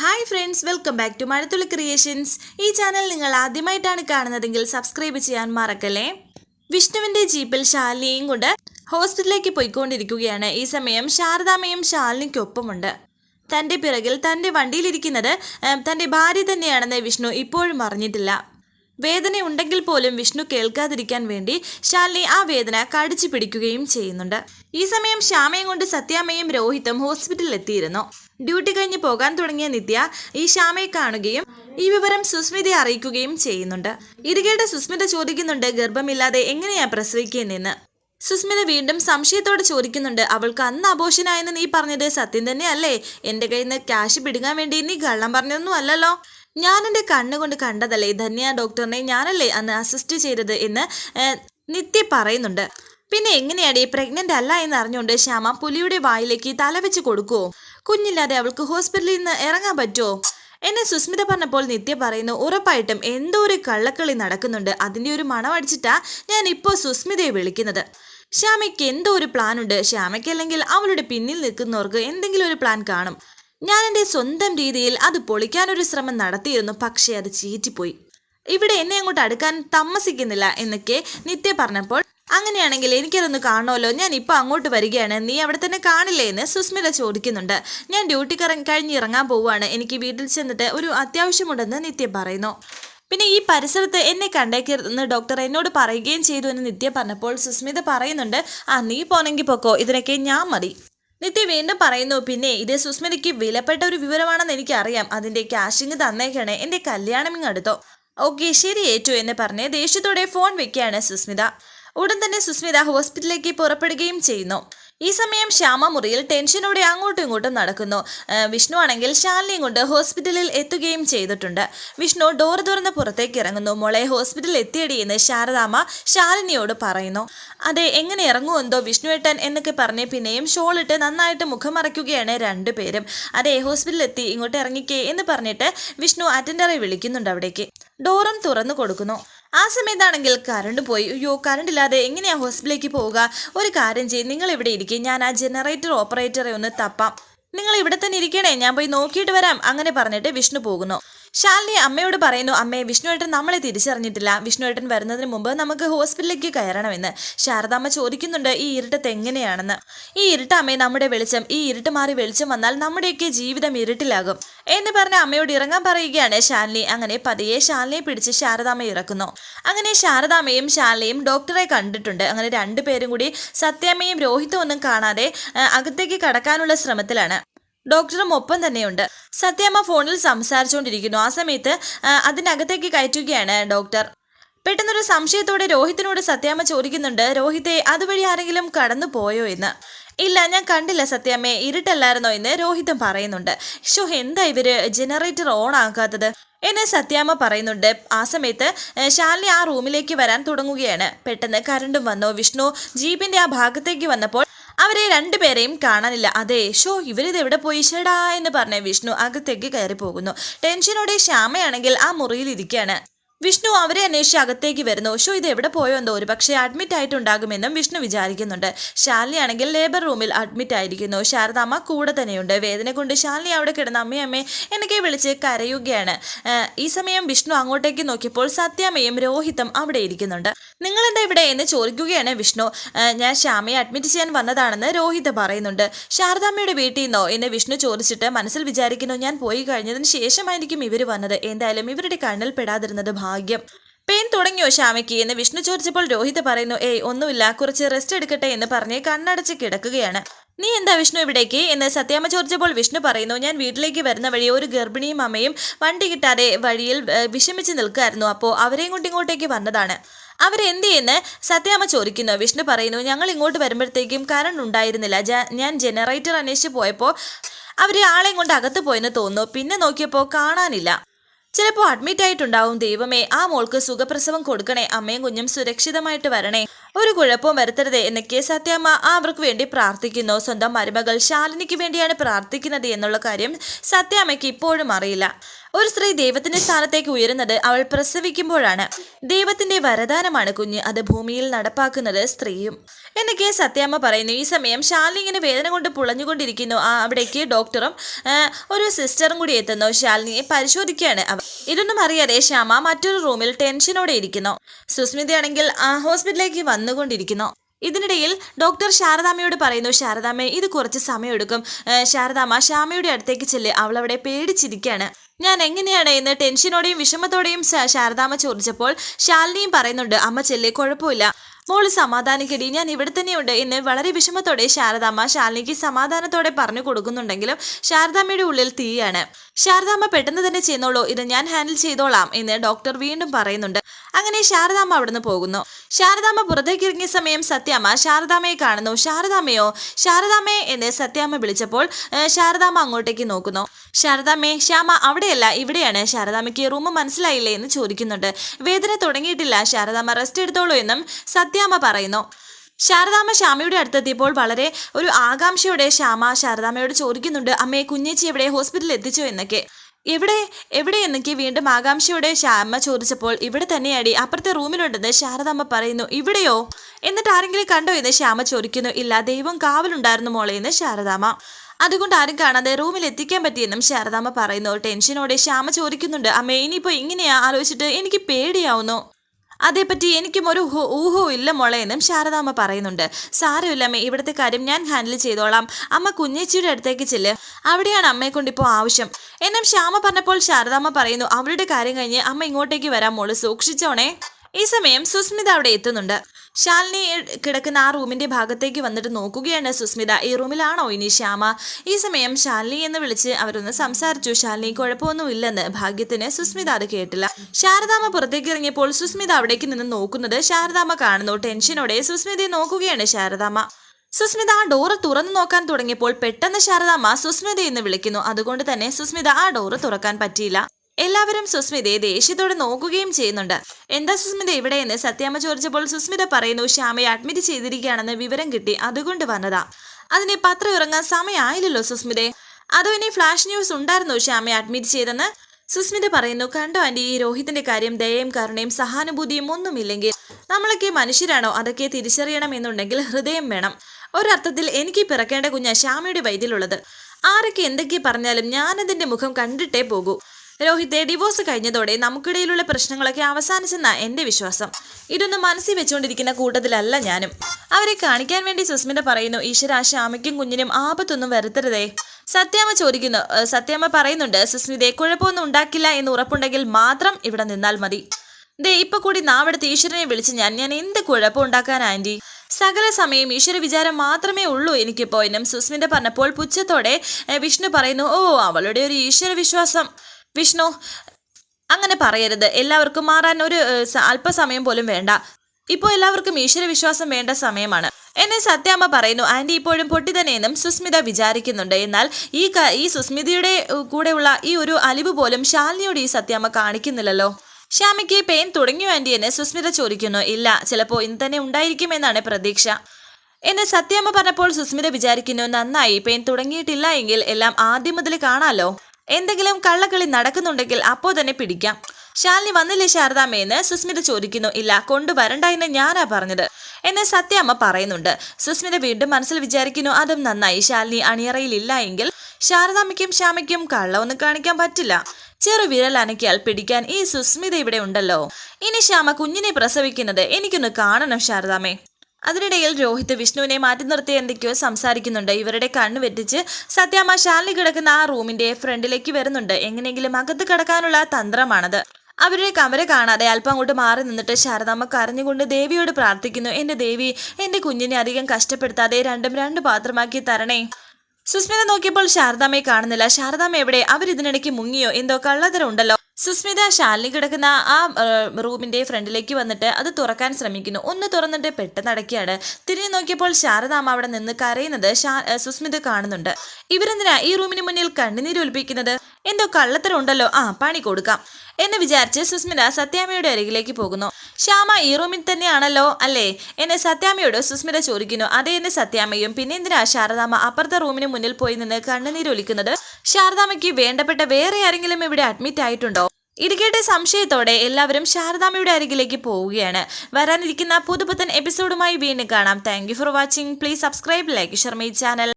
Hi friends welcome back to Mazhathulli creations ഈ channel നിങ്ങൾ ആദ്യമായിട്ടാണ് കാണുന്നതെങ്കിൽ സബ്സ്ക്രൈബ് ചെയ്യാൻ മറക്കല്ലേ? വിഷ്ണുവിന്റെ ജീപ്പിൽ ശാലിനിയും കൊണ്ട് ഹോസ്പിറ്റലിലേക്ക് പോയിക്കൊണ്ടിരിക്കുകയാണ്. ഈ സമയം ശാരദാമ്മയും ശാലിനിക്കൊപ്പമുണ്ട്. തന്റെ പിറകിൽ തന്റെ വണ്ടിയിലിരിക്കുന്നത് തന്റെ ഭാര്യ തന്നെയാണെന്ന് വിഷ്ണു ഇപ്പോഴും അറിഞ്ഞിട്ടില്ല. വേദന ഉണ്ടെങ്കിൽ പോലും വിഷ്ണു കേൾക്കാതിരിക്കാൻ വേണ്ടി ശാലിനി ആ വേദന കടിച്ചു പിടിക്കുകയും ചെയ്യുന്നുണ്ട്. ഈ സമയം ശ്യാമയും കൊണ്ട് സത്യാമ്മയും രോഹിത്തും ഹോസ്പിറ്റലിൽ എത്തിയിരുന്നു. ഡ്യൂട്ടി കഴിഞ്ഞ് പോകാൻ തുടങ്ങിയ നിത്യ ഈ ശ്യാമയെ കാണുകയും ഈ വിവരം സുസ്മിതയെ അറിയിക്കുകയും ചെയ്യുന്നുണ്ട്. ഇത് കേട്ട് സുസ്മിത ചോദിക്കുന്നുണ്ട് ഗർഭമില്ലാതെ എങ്ങനെയാ പ്രസവിക്കുന്നതെന്ന് സുസ്മിത വീണ്ടും സംശയത്തോടെ ചോദിക്കുന്നുണ്ട് അവൾക്ക് അന്ന് അബോഷനായെന്ന് നീ പറഞ്ഞത് സത്യം തന്നെയല്ലേ? എന്റെ കയ്യിൽ നിന്ന് ക്യാഷ് പിടുങ്ങാൻ വേണ്ടി നീ കള്ളം പറഞ്ഞതൊന്നും അല്ലല്ലോ? ഞാൻ എന്റെ കണ്ണുകൊണ്ട് കണ്ടതല്ലേ ധന്യ ഡോക്ടറിനെ ഞാനല്ലേ അന്ന് അസിസ്റ്റ് ചെയ്തത് എന്ന് നിത്യ പറയുന്നുണ്ട്. പിന്നെ എങ്ങനെയാടി പ്രഗ്നന്റ് അല്ല എന്ന് അറിഞ്ഞുകൊണ്ട് ശ്യാമ പുലിയുടെ വായിലേക്ക് തലവെച്ച് കൊടുക്കുവോ? കുഞ്ഞില്ലാതെ അവൾക്ക് ഹോസ്പിറ്റലിൽ നിന്ന് ഇറങ്ങാൻ പറ്റുമോ എന്നെ സുസ്മിത പറഞ്ഞപ്പോൾ നിത്യ പറയുന്നു ഉറപ്പായിട്ടും എന്തോ ഒരു കള്ളക്കളി നടക്കുന്നുണ്ട്. അതിന്റെ ഒരു മണം അടിച്ചിട്ടാ ഞാൻ ഇപ്പോൾ സുസ്മിതയെ വിളിക്കുന്നത്. ശ്യാമയ്ക്ക് എന്തോ ഒരു പ്ലാൻ ഉണ്ട്. ശ്യാമയ്ക്ക് അല്ലെങ്കിൽ അവളുടെ പിന്നിൽ നിൽക്കുന്നവർക്ക് എന്തെങ്കിലും ഒരു പ്ലാൻ കാണും. ഞാൻ എന്റെ സ്വന്തം രീതിയിൽ അത് പൊളിക്കാനൊരു ശ്രമം നടത്തിയിരുന്നു പക്ഷേ അത് ചീറ്റിപ്പോയി. ഇവിടെ എന്നെ അങ്ങോട്ട് അടുക്കാൻ താമസിക്കുന്നില്ല എന്നൊക്കെ നിത്യ പറഞ്ഞപ്പോൾ അങ്ങനെയാണെങ്കിൽ എനിക്കതൊന്ന് കാണുമല്ലോ ഞാൻ ഇപ്പോൾ അങ്ങോട്ട് വരികയാണ് നീ അവിടെ തന്നെ കാണില്ലേ എന്ന് സുസ്മിത ചോദിക്കുന്നുണ്ട്. ഞാൻ ഡ്യൂട്ടി കഴിഞ്ഞ് ഇറങ്ങാൻ പോവുകയാണ് എനിക്ക് വീട്ടിൽ ചെന്നിട്ട് ഒരു അത്യാവശ്യമുണ്ടെന്ന് നിത്യ പറയുന്നു. പിന്നെ ഈ പരിസരത്ത് എന്നെ കണ്ടേക്കരുതെന്ന് ഡോക്ടർ എന്നോട് പറയുകയും ചെയ്തു എന്ന് നിത്യ പറഞ്ഞപ്പോൾ സുസ്മിത പറയുന്നുണ്ട് ആ നീ പോണെങ്കിൽ പൊക്കോ ഇതിനൊക്കെ ഞാൻ മതി. നിത്യ വീണ്ടും പറയുന്നു പിന്നെ ഇത് സുസ്മിതയ്ക്ക് വിലപ്പെട്ട ഒരു വിവരമാണെന്ന് എനിക്കറിയാം. അതിന്റെ ക്യാഷിങ് തന്നേക്കണേ. എന്റെ കല്യാണം ഇങ്ങ് അടുത്തോ. ഓക്കെ ശരി ഏറ്റു എന്ന് പറഞ്ഞ് ദേഷ്യത്തോടെ ഫോൺ വെക്കുകയാണ് സുസ്മിത. ഉടൻ തന്നെ സുസ്മിത ഹോസ്പിറ്റലിലേക്ക് പുറപ്പെടുകയും ചെയ്യുന്നു. ഈ സമയം ശ്യാമ മുറിയിൽ ടെൻഷനോടെ അങ്ങോട്ടും ഇങ്ങോട്ടും നടക്കുന്നു. വിഷ്ണു ആണെങ്കിൽ ശാലിനിയും കൊണ്ട് ഹോസ്പിറ്റലിൽ എത്തുകയും ചെയ്തിട്ടുണ്ട്. വിഷ്ണു ഡോർ തുറന്ന് പുറത്തേക്ക് ഇറങ്ങുന്നു. മോളെ ഹോസ്പിറ്റലിൽ എത്തിയടി എന്ന് ശാരദാമ്മ ശാലിനിയോട് പറയുന്നു. അതെ എങ്ങനെ ഇറങ്ങുമെന്തോ വിഷ്ണുവേട്ടൻ എന്നൊക്കെ പറഞ്ഞ് പിന്നെയും ഷോളിട്ട് നന്നായിട്ട് മുഖം മറയ്ക്കുകയാണ് രണ്ടുപേരും. അതെ ഹോസ്പിറ്റലിൽ എത്തി ഇങ്ങോട്ട് ഇറങ്ങിക്കേ എന്ന് പറഞ്ഞിട്ട് വിഷ്ണു അറ്റൻഡറെ വിളിക്കുന്നുണ്ട് അവിടേക്ക്. ഡോറും തുറന്നു കൊടുക്കുന്നു. ആ സമയത്താണെങ്കിൽ കറണ്ട് പോയി. അയ്യോ കറണ്ട് ഇല്ലാതെ എങ്ങനെയാ ഹോസ്പിറ്റലിലേക്ക് പോവുക? ഒരു കാര്യം ചെയ്യും. നിങ്ങൾ ഇവിടെ ഇരിക്കും. ഞാൻ ആ ജനറേറ്റർ ഓപ്പറേറ്ററെ ഒന്ന് തപ്പാം. നിങ്ങൾ ഇവിടെ തന്നെ ഇരിക്കണേ. ഞാൻ പോയി നോക്കിയിട്ട് വരാം. അങ്ങനെ പറഞ്ഞിട്ട് വിഷ്ണു പോകുന്നു. ശാലിനി അമ്മയോട് പറയുന്നു അമ്മേ വിഷ്ണുവേട്ടൻ നമ്മളെ തിരിച്ചറിഞ്ഞിട്ടില്ല. വിഷ്ണുവേട്ടൻ വരുന്നതിന് മുമ്പ് നമുക്ക് ഹോസ്പിറ്റലിലേക്ക് കയറണമെന്ന്. ശാരദാമ്മ ചോദിക്കുന്നുണ്ട് ഈ ഇരുട്ടത്ത് എങ്ങനെയാണെന്ന് ഈ ഇരുട്ട് അമ്മേ നമ്മുടെ വെളിച്ചം. ഈ ഇരുട്ട് മാറി വെളിച്ചം വന്നാൽ നമ്മുടെയൊക്കെ ജീവിതം ഇരുട്ടിലാകും. എന്ന് പറഞ്ഞ് അമ്മയോട് ഇറങ്ങാൻ പറയുകയാണ് ശാലിനി. അങ്ങനെ പതിയെ ശാലിനിയെ പിടിച്ച് ശാരദാമ്മ ഇറക്കുന്നു. അങ്ങനെ ശാരദാമ്മയും ശാലിനിയും ഡോക്ടറെ കണ്ടിട്ടുണ്ട്. അങ്ങനെ രണ്ടുപേരും കൂടി സത്യാമ്മയും രോഹിത്തും ഒന്നും കാണാതെ അകത്തേക്ക് കടക്കാനുള്ള ശ്രമത്തിലാണ്. ഡോക്ടറും ഒപ്പം തന്നെയുണ്ട്. സത്യമ്മ ഫോണിൽ സംസാരിച്ചുകൊണ്ടിരിക്കുന്നു. ആ സമയത്ത് അതിനകത്തേക്ക് കയറ്റുകയാണ് ഡോക്ടർ. പെട്ടെന്നൊരു സംശയത്തോടെ രോഹിത്തിനോട് സത്യാമ്മ ചോദിക്കുന്നുണ്ട് രോഹിത്തെ അതുവഴി ആരെങ്കിലും കടന്നു പോയോ എന്ന്? ഇല്ല ഞാൻ കണ്ടില്ല സത്യാമ്മയെ ഇരുട്ടല്ലായിരുന്നോ എന്ന് രോഹിതം പറയുന്നുണ്ട്. ഷോ എന്താ ഇവർ ജനറേറ്റർ ഓൺ ആക്കാത്തത് എന്നെ സത്യാമ്മ പറയുന്നുണ്ട്. ആ സമയത്ത് ശാലിനി ആ റൂമിലേക്ക് വരാൻ തുടങ്ങുകയാണ്. പെട്ടെന്ന് കരണ്ടും വന്നു. വിഷ്ണു ജീപ്പിന്റെ ആ ഭാഗത്തേക്ക് വന്നപ്പോൾ അവരെ രണ്ടുപേരെയും കാണാനില്ല. അതെ ഷോ ഇവരിത് എവിടെ പോയി? ഷടാ എന്ന് പറഞ്ഞ് വിഷ്ണു അകത്തേക്ക് കയറി പോകുന്നു ടെൻഷനോടെ ശ്യാമയാണെങ്കിൽ ആ മുറിയിൽ ഇരിക്കുകയാണ്. വിഷ്ണു അവരെ അന്വേഷിച്ച് അകത്തേക്ക് വരുന്നു. ഷോ ഇത് എവിടെ പോയോ? എന്തോ ഒരു പക്ഷേ അഡ്മിറ്റ് ആയിട്ടുണ്ടാകുമെന്നും വിഷ്ണു വിചാരിക്കുന്നുണ്ട്. ശാലിനി ആണെങ്കിൽ ലേബർ റൂമിൽ അഡ്മിറ്റ് ആയിരിക്കുന്നു. ശാരദാമ്മ കൂടെ തന്നെയുണ്ട്. വേദന കൊണ്ട് ശാലിനി അവിടെ കിടന്ന അമ്മേ അമ്മേ എന്നൊക്കെ വിളിച്ച് കരയുകയാണ്. ഈ സമയം വിഷ്ണു അങ്ങോട്ടേക്ക് നോക്കിയപ്പോൾ സത്യാമ്മയും രോഹിതം അവിടെ ഇരിക്കുന്നുണ്ട്. നിങ്ങളെന്താ ഇവിടെ? എന്ന് ചോദിക്കുകയാണ് വിഷ്ണു. ഞാൻ ശ്യാമയെ അഡ്മിറ്റ് ചെയ്യാൻ വന്നതാണെന്ന് രോഹിത പറയുന്നുണ്ട്. ശാരദാമ്മയുടെ വീട്ടിൽ നിന്നോ? എന്ന് വിഷ്ണു ചോദിച്ചിട്ട് മനസ്സിൽ വിചാരിക്കുന്നു ഞാൻ പോയി കഴിഞ്ഞതിന് ശേഷമായിരിക്കും ഇവർ വന്നത്. എന്തായാലും ഇവരുടെ കണ്ണിൽ പെടാതിരുന്നത് ഭാഗ്യം. പെയിൻ തുടങ്ങിയോ ശ്യാമയ്ക്ക് എന്ന് വിഷ്ണു ചോദിച്ചപ്പോൾ രോഹിത് പറയുന്നു ഏയ് ഒന്നുമില്ല കുറച്ച് റെസ്റ്റ് എടുക്കട്ടെ എന്ന് പറഞ്ഞ് കണ്ണടച്ച് കിടക്കുകയാണ്. നീ എന്താ വിഷ്ണു ഇവിടേക്ക്? എന്ന് സത്യാമ്മ ചോദിച്ചപ്പോൾ വിഷ്ണു പറയുന്നു ഞാൻ വീട്ടിലേക്ക് വരുന്ന വഴി ഒരു ഗർഭിണിയും അമ്മയും വണ്ടി കിട്ടാതെ വഴിയിൽ വിഷമിച്ച് നിൽക്കുകയായിരുന്നു അപ്പോൾ അവരെയും കൊണ്ട് ഇങ്ങോട്ടേക്ക് വന്നതാണ്. അവരെന്ത് ചെയ്യുന്ന സത്യാമ്മ ചോദിക്കുന്നു. വിഷ്ണു പറയുന്നു ഞങ്ങൾ ഇങ്ങോട്ട് വരുമ്പോഴത്തേക്കും കറണ്ട് ഉണ്ടായിരുന്നില്ല. ഞാൻ ജനറേറ്റർ അന്വേഷിച്ച് പോയപ്പോൾ അവർ ആളെയും കൊണ്ട് അകത്ത് പോയെന്ന് തോന്നുന്നു. പിന്നെ നോക്കിയപ്പോൾ കാണാനില്ല. ചിലപ്പോൾ അഡ്മിറ്റ് ആയിട്ടുണ്ടാവും. ദൈവമേ ആ മോൾക്ക് സുഖപ്രസവം കൊടുക്കണേ. അമ്മയും കുഞ്ഞും സുരക്ഷിതമായിട്ട് വരണേ. ഒരു കുഴപ്പവും വരുത്തരുതേ എന്നൊക്കെ സത്യമ്മ അവർക്ക് വേണ്ടി പ്രാർത്ഥിക്കുന്നു. സ്വന്തം മരുമകൾ ശാലിനിക്ക് വേണ്ടിയാണ് പ്രാർത്ഥിക്കുന്നത് എന്നുള്ള കാര്യം സത്യാമ്മയ്ക്ക് ഇപ്പോഴും അറിയില്ല. ഒരു സ്ത്രീ ദൈവത്തിന്റെ സ്ഥാനത്തേക്ക് ഉയരുന്നത് അവൾ പ്രസവിക്കുമ്പോഴാണ്. ദൈവത്തിന്റെ വരദാനമാണ് കുഞ്ഞ്. അത് ഭൂമിയിൽ നടപ്പാക്കുന്നത് സ്ത്രീയും. എന്ന് കെ സത്യാമ്മ പറയുന്നു. ഈ സമയം ശാലിനി ഇങ്ങനെ വേദന കൊണ്ട് പുളഞ്ഞുകൊണ്ടിരിക്കുന്നു. ആ അവിടേക്ക് ഡോക്ടറും ഒരു സിസ്റ്ററും കൂടി എത്തുന്നു. ശാലിനിയെ പരിശോധിക്കുകയാണ് അവർ ഇതൊന്നും അറിയാതെ ശ്യാമ മറ്റൊരു റൂമിൽ ടെൻഷനോടെ ഇരിക്കുന്നു. സുസ്മിതയാണെങ്കിൽ ആ ഹോസ്പിറ്റലിലേക്ക് വന്നുകൊണ്ടിരിക്കുന്നു. ഇതിനിടയിൽ ഡോക്ടർ ശാരദാമ്മയോട് പറയുന്നു ശാരദാമ്മ ഇത് കുറച്ച് സമയമെടുക്കും. ശാരദാമ്മ ശ്യാമയുടെ അടുത്തേക്ക് ചെല്ല്. അവളവിടെ പേടിച്ചിരിക്കുകയാണ്. ഞാൻ എങ്ങനെയാണ് എന്ന് ടെൻഷനോടെയും വിഷമത്തോടെയും ശാരദാമ്മ ചോദിച്ചപ്പോൾ ശാലിനിയും പറയുന്നുണ്ട് അമ്മ ചെല്ലേ കുഴപ്പമില്ല. മോൾ സമാധാനിക്കടി ഞാൻ ഇവിടെ തന്നെയുണ്ട്. എന്ന് വളരെ വിഷമത്തോടെ ശാരദാമ്മ ശാലിനിക്ക് സമാധാനത്തോടെ പറഞ്ഞു കൊടുക്കുന്നുണ്ടെങ്കിലും ശാരദാമ്മയുടെ ഉള്ളിൽ തീയാണ്. ശാരദാമ്മ പെട്ടെന്ന് തന്നെ ചെയ്യുന്നോളൂ ഇത് ഞാൻ ഹാൻഡിൽ ചെയ്തോളാം എന്ന് ഡോക്ടർ വീണ്ടും പറയുന്നുണ്ട്. അങ്ങനെ ശാരദാമ്മ അവിടുന്ന് പോകുന്നു. ശാരദാമ്മ പുറത്തേക്ക് ഇറങ്ങിയ സമയം സത്യാമ്മ ശാരദാമ്മയെ കാണുന്നു. ശാരദാമ്മയോ? ശാരദാമ്മയെ എന്ന് സത്യാമ്മ വിളിച്ചപ്പോൾ ശാരദാമ്മ അങ്ങോട്ടേക്ക് നോക്കുന്നു. ശാരദാമ്മേ ശ്യാമ അവിടെയല്ല ഇവിടെയാണ്. ശാരദാമ്മയ്ക്ക് റൂം മനസ്സിലായില്ലേ എന്ന് ചോദിക്കുന്നുണ്ട്. വേദന തുടങ്ങിയിട്ടില്ല ശാരദാമ്മ റെസ്റ്റ് എടുത്തോളൂ എന്നും സത്യാമ്മ പറയുന്നു. ശാരദാമ്മ ശ്യാമയുടെ അടുത്തെത്തിയപ്പോൾ വളരെ ഒരു ആകാംക്ഷയോടെ ശ്യാമ ശാരദാമ്മയോട് ചോദിക്കുന്നുണ്ട് അമ്മയെ കുഞ്ഞേച്ചി എവിടെ ഹോസ്പിറ്റലിൽ എത്തിച്ചോ എന്നൊക്കെ? എവിടെ എവിടെ എന്നൊക്കെ? വീണ്ടും ആകാംക്ഷയോടെ ശ്യാമ ചോദിച്ചപ്പോൾ ഇവിടെ തന്നെയാടി അപ്പുറത്തെ റൂമിലുണ്ടെന്ന് ശാരദാമ്മ പറയുന്നു. ഇവിടെയോ? എന്നിട്ട് ആരെങ്കിലും കണ്ടോ? എന്ന് ശ്യാമ ചോദിക്കുന്നു. ഇല്ല ദൈവം കാവലുണ്ടായിരുന്നു മോളെ എന്ന് ശാരദാമ്മ. അതുകൊണ്ട് ആരും കാണാതെ റൂമിൽ എത്തിക്കാൻ പറ്റിയെന്നും ശാരദാമ്മ പറയുന്നു. ടെൻഷനോടെ ശ്യാമ ചോദിക്കുന്നുണ്ട് അമ്മ ഇനിയിപ്പോൾ ഇങ്ങനെയാ? ആലോചിച്ചിട്ട് എനിക്ക് പേടിയാവുന്നു. അതേപ്പറ്റി എനിക്കും ഒരു ഊഹവും ഇല്ല മോളെ എന്നും ശാരദാമ്മ പറയുന്നുണ്ട്. സാരമില്ല അമ്മേ ഇവിടുത്തെ കാര്യം ഞാൻ ഹാൻഡിൽ ചെയ്തോളാം. അമ്മ കുഞ്ഞേച്ചിയുടെ അടുത്തേക്ക് ചെല്ല്. അവിടെയാണ് അമ്മയെ കൊണ്ടിപ്പോൾ ആവശ്യം. എന്നും ശ്യാമ പറഞ്ഞപ്പോൾ ശാരദാമ്മ പറയുന്നു അവളുടെ കാര്യം കഴിഞ്ഞ് അമ്മ ഇങ്ങോട്ടേക്ക് വരാം മോൾ. സൂക്ഷിച്ചോണേ. ഈ സമയം സുസ്മിത അവിടെ എത്തുന്നുണ്ട്. ശാലിനി കിടക്കുന്ന ആ റൂമിന്റെ ഭാഗത്തേക്ക് വന്നിട്ട് നോക്കുകയാണ് സുസ്മിത. ഈ റൂമിലാണോ ഇനി ശ്യാമ? ഈ സമയം ശാലിനി എന്ന് വിളിച്ച് അവരൊന്ന് സംസാരിച്ചു. ശാലിനി കുഴപ്പമൊന്നുമില്ലെന്ന് ഭാഗ്യത്തിന് സുസ്മിത അത് കേട്ടില്ല. ശാരദാമ പുറത്തേക്ക് ഇറങ്ങിയപ്പോൾ സുസ്മിത അവിടേക്ക് നിന്ന് നോക്കുന്നത് ശാരദാമ കാണുന്നു. ടെൻഷനോടെ സുസ്മിതയെ നോക്കുകയാണ് ശാരദാമ സുസ്മിത ആ ഡോറ് തുറന്നു നോക്കാൻ തുടങ്ങിയപ്പോൾ പെട്ടെന്ന് ശാരദാമ്മ സുസ്മിത എന്ന് വിളിക്കുന്നു. അതുകൊണ്ട് തന്നെ സുസ്മിത ആ ഡോറ് തുറക്കാൻ പറ്റിയില്ല. എല്ലാവരും സുസ്മിതയെ ദേഷ്യത്തോടെ നോക്കുകയും ചെയ്യുന്നുണ്ട്. എന്താ സുസ്മിത ഇവിടെയെന്ന് സത്യാമ്മ ചോദിച്ചപ്പോൾ സുസ്മിത പറയുന്നു ശ്യാമയെ അഡ്മിറ്റ് ചെയ്തിരിക്കുകയാണെന്ന് വിവരം കിട്ടി അതുകൊണ്ട് വന്നതാ. അതിന് പത്രം ഇറങ്ങാൻ സമയമായില്ലല്ലോ സുസ്മിതെ. അതോ ഇനി ഫ്ലാഷ് ന്യൂസ് ഉണ്ടായിരുന്നു ശ്യാമയെ അഡ്മിറ്റ് ചെയ്തെന്ന്? സുസ്മിത പറയുന്നു കണ്ടോ ആന്റി ഈ രോഹിത്തിന്റെ കാര്യം ദയയും കരുണയും സഹാനുഭൂതിയും ഒന്നുമില്ലെങ്കിൽ നമ്മളൊക്കെ മനുഷ്യരാണോ? അതൊക്കെ തിരിച്ചറിയണം എന്നുണ്ടെങ്കിൽ ഹൃദയം വേണം. ഒരർത്ഥത്തിൽ എനിക്ക് പിറക്കേണ്ട കുഞ്ഞ ശ്യാമയുടെ വൈദ്യലുള്ളത്. ആരൊക്കെ എന്തൊക്കെ പറഞ്ഞാലും ഞാനതിന്റെ മുഖം കണ്ടിട്ടേ പോകൂ. രോഹിത്തെ ഡിവോഴ്സ് കഴിഞ്ഞതോടെ നമുക്കിടയിലുള്ള പ്രശ്നങ്ങളൊക്കെ അവസാനിച്ചെന്ന എന്റെ വിശ്വാസം. ഇതൊന്നും മനസ്സിൽ വെച്ചുകൊണ്ടിരിക്കുന്ന കൂട്ടത്തിലല്ല ഞാനും. അവരെ കാണിക്കാൻ വേണ്ടി സുസ്മിത പറയുന്നു ഈശ്വര ശ്യാമയ്ക്കും കുഞ്ഞിനും ആപത്തൊന്നും വരുത്തരുതേ. സത്യാമ്മ ചോദിക്കുന്നു "ഏ, സത്യാമ്മ പറയുന്നുണ്ട് സുസ്മിതയെ കുഴപ്പമൊന്നും ഉണ്ടാക്കില്ല എന്ന് ഉറപ്പുണ്ടെങ്കിൽ മാത്രം ഇവിടെ നിന്നാൽ മതി. ദേ ഇപ്പൊ കൂടി നാവെടുത്ത് ഈശ്വരനെ വിളിച്ച് ഞാൻ ഞാൻ എന്ത് കുഴപ്പം ഉണ്ടാക്കാൻ ആന്റി? സകല സമയം ഈശ്വര വിചാരം മാത്രമേ ഉള്ളൂ എനിക്കിപ്പോ എന്നും സുസ്മിത പറഞ്ഞപ്പോൾ പുച്ഛത്തോടെ വിഷ്ണു പറയുന്നു ഓ അവളുടെ ഒരു ഈശ്വര വിശ്വാസം. വിഷ്ണു അങ്ങനെ പറയരുത്. എല്ലാവർക്കും മാറാൻ ഒരു അല്പസമയം പോലും വേണ്ട. ഇപ്പോൾ എല്ലാവർക്കും ഈശ്വര വിശ്വാസം വേണ്ട സമയമാണ്. എന്നെ സത്യാമ്മ പറയുന്നു ആന്റി ഇപ്പോഴും പൊട്ടി തന്നെയെന്നും സുസ്മിത വിചാരിക്കുന്നുണ്ട്. എന്നാൽ ഈ ഈ സുസ്മിതയുടെ കൂടെയുള്ള ഈ ഒരു അലിവ് പോലും ശാലിനിയോട് ഈ സത്യാമ്മ കാണിക്കുന്നില്ലല്ലോ. ശ്യാമയ്ക്ക് പെയിൻ തുടങ്ങിയോ ആന്റി എന്ന് സുസ്മിത ചോദിക്കുന്നു. ഇല്ല ചിലപ്പോൾ ഇന്ന് തന്നെ ഉണ്ടായിരിക്കുമെന്നാണ് പ്രതീക്ഷ. എന്നെ സത്യാമ്മ പറഞ്ഞപ്പോൾ സുസ്മിത വിചാരിക്കുന്നു നന്നായി പെയിൻ തുടങ്ങിയിട്ടില്ല എങ്കിൽ എല്ലാം ആദ്യം മുതൽ കാണാലോ. എന്തെങ്കിലും കള്ളക്കളി നടക്കുന്നുണ്ടെങ്കിൽ അപ്പോൾ തന്നെ പിടിക്കാം. ശാലിനി വന്നില്ലേ ശാരദാമ്മയെന്ന് സുസ്മിത ചോദിക്കുന്നു. ഇല്ല കൊണ്ടുവരണ്ട എന്ന് ഞാനാ പറഞ്ഞത്. എന്നെ സത്യാമ്മ പറയുന്നുണ്ട്. സുസ്മിത വീണ്ടും മനസ്സിൽ വിചാരിക്കുന്നു അതും നന്നായി. ശാലിനി അണിയറയിലില്ല എങ്കിൽ ശാരദാമ്മയ്ക്കും ശ്യാമയ്ക്കും കള്ളമൊന്നും കാണിക്കാൻ പറ്റില്ല. ചെറു വിരൽ അനക്കിയാൽ പിടിക്കാൻ ഈ സുസ്മിത ഇവിടെ ഉണ്ടല്ലോ. ഇനി ശ്യാമ കുഞ്ഞിനെ പ്രസവിക്കുന്നത് എനിക്കൊന്ന് കാണണം ശാരദാമ്മേ. അതിനിടയിൽ രോഹിത് വിഷ്ണുവിനെ മാറ്റി നിർത്തി എന്തൊക്കെയോ സംസാരിക്കുന്നുണ്ട്. ഇവരുടെ കണ്ണു വെട്ടിച്ച് സത്യാമ്മ ശാലിനി കിടക്കുന്ന ആ റൂമിന്റെ ഫ്രണ്ടിലേക്ക് വരുന്നുണ്ട്. എങ്ങനെയെങ്കിലും അകത്ത് കിടക്കാനുള്ള തന്ത്രമാണത്. അവരുടെ കമര കാണാതെ അല്പം അങ്ങോട്ട് മാറി നിന്നിട്ട് ശാരദാമ്മ കരഞ്ഞുകൊണ്ട് ദേവിയോട് പ്രാർത്ഥിക്കുന്നു. എന്റെ ദേവി എന്റെ കുഞ്ഞിനെ അധികം കഷ്ടപ്പെടുത്താതെ രണ്ടും രണ്ട് പാത്രമാക്കി തരണേ. സുസ്മിത നോക്കിയപ്പോൾ ശാരദാമ്മയെ കാണുന്നില്ല. ശാരദാമ്മ എവിടെ? അവരിതിനിടയ്ക്ക് മുങ്ങിയോ? എന്തോ കള്ളതരം ഉണ്ടല്ലോ. സുസ്മിത ശാലിനി കിടക്കുന്ന ആ റൂമിന്റെ ഫ്രണ്ടിലേക്ക് വന്നിട്ട് അത് തുറക്കാൻ ശ്രമിക്കുന്നു. ഒന്ന് തുറന്നിട്ട് പെട്ടെന്ന് അടയ്ക്കുകയാണ് തിരിഞ്ഞു നോക്കിയപ്പോൾ ശാരദാമ്മ അവിടെ നിന്ന് കരയുന്നത് സുസ്മിത കാണുന്നുണ്ട്. ഇവരെന്തിനാ ഈ റൂമിന് മുന്നിൽ കണ്ണുനീര് ഒലിപ്പിക്കുന്നത്? എന്തോ കള്ളത്തരം ഉണ്ടല്ലോ. ആ പണി കൊടുക്കാം. എന്ന് വിചാരിച്ച് സുസ്മിത സത്യാമ്മയുടെ അരികിലേക്ക് പോകുന്നു. ശ്യാമ ഈ റൂമിൽ തന്നെയാണല്ലോ അല്ലേ? എന്നെ സത്യാമ്മയോട് സുസ്മിത ചോദിക്കുന്നു. അതേ എന്നെ സത്യാമയും പിന്നെ എന്തിനാ ശാരദാമ്മ അപ്പുറത്തെ റൂമിന് മുന്നിൽ പോയി നിന്ന് കണ്ണുനീര് ഒലിക്കുന്നത്? ശാരദാമ്മയ്ക്ക് വേണ്ടപ്പെട്ട വേറെ ആരെങ്കിലും ഇവിടെ അഡ്മിറ്റ് ആയിട്ടുണ്ടോ? ഇരിക്കട്ടെ സംശയത്തോടെ എല്ലാവരും ശാരദാമ്മയുടെ അരികിലേക്ക് പോവുകയാണ്. വരാനിരിക്കുന്ന പുതുപുത്തൻ എപ്പിസോഡുമായി വീണ്ടും കാണാം. Thank for watching please subscribe like Sharmi channel